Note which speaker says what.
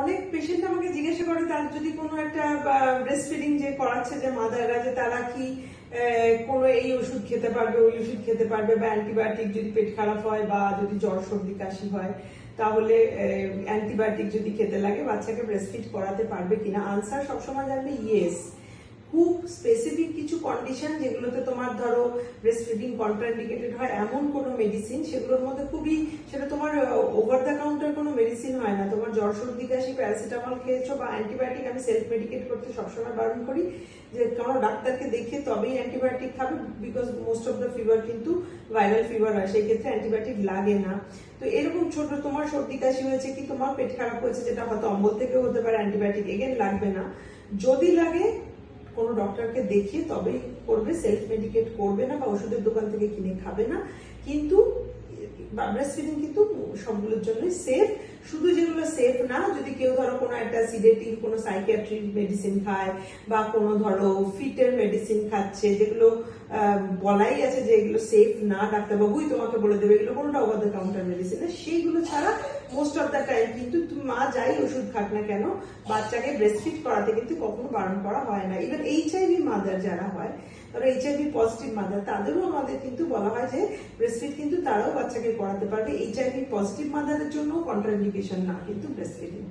Speaker 1: অনেক পেশেন্ট আমাকে জিজ্ঞাসা করে, তার যদি কোনো একটা ব্রেস্ট ফিডিং যে করাচ্ছে যে মাদাররা যে তারা কি কোনো এই ওষুধ খেতে পারবে, ওই ওষুধ খেতে পারবে, বা অ্যান্টিবায়োটিক যদি পেট খারাপ হয়, বা যদি জ্বর সর্দি কাশি হয়, তাহলে অ্যান্টিবায়োটিক যদি খেতে লাগে, বাচ্চাকে ব্রেস্ট ফিড করাতে পারবে কিনা? আনসার সবসময় জানবে ইয়েস খুব স্পেসিফিক কিছু কন্ডিশন যেগুলোতে তোমার ধরো ব্রেস্ট ফিডিং কন্ট্রাইন্ডিকেটেড হয়, এমন কোনো মেডিসিন সেগুলোর মধ্যে খুবই, সেটা তোমার ওভার দ্য কাউন্টার কোনো মেডিসিন হয় না। জ্বর সর্দি কাশি, প্যারাসিটামল খেয়েছো বা অ্যান্টিবায়োটিক, আমি সেলফ মেডিকেট করতে সবসময় বারণ করি যে কোনো ডাক্তারকে দেখে তবেই অ্যান্টিবায়োটিক খাবে because most of the fever কিন্তু ভাইরাল ফিভার হয় সেই ক্ষেত্রে অ্যান্টিবায়োটিক লাগে না। তো এরকম ছোট তোমার সর্দি, কাশি হয়েছে কি তোমার পেট খারাপ হয়েছে, যেটা হয়তো অম্বল থেকেও হতে পারে, অ্যান্টিবায়োটিক এগেন লাগবে না। যদি লাগে, কোনো ডক্টরকে দেখিয়ে তবেই করবে সেলফ মেডিকেট করবে না বা ওষুধের দোকান থেকে কিনে খাবে না। কিন্তু ব্রেস্ট ফিডিং কিন্তু সবগুলোর জন্যই সেফ শুধু যেগুলো সেফ না, যদি কেউ ধরো কোনো একটা সিডেটিভ কোনো সাইকিয়াট্রিক মেডিসিন খায় বা কোনো ধরো ফিটের মেডিসিন খাচ্ছে, যেগুলো বলাই আছে যে এগুলো সেফ না ডাক্তারবাবুই তোমাকে বলে দেবে, এগুলো কোনোটা ওভার দ্য কাউন্টার মেডিসিন সেইগুলো ছাড়া মোস্ট অফ দ্য টাইম কিন্তু মা যাই ওষুধ খাক না কেন, বাচ্চাকে ব্রেস্ট ফিড করাতে কিন্তু কখনো বারণ করা হয় না। ইভেন এইচআইভি মাদার যারা হয় ধরো এইচআইভি পজিটিভ মাদার তাদেরও আমাদের কিন্তু বলা হয় যে ব্রেস্টফিড কিন্তু তারাও বাচ্চাকে করাতে পারবে। এইচআইভি পজিটিভ মাদারের জন্য কন্ট্রাইন্ডিকেশন না, কিন্তু ব্রেস্ট ফিডিং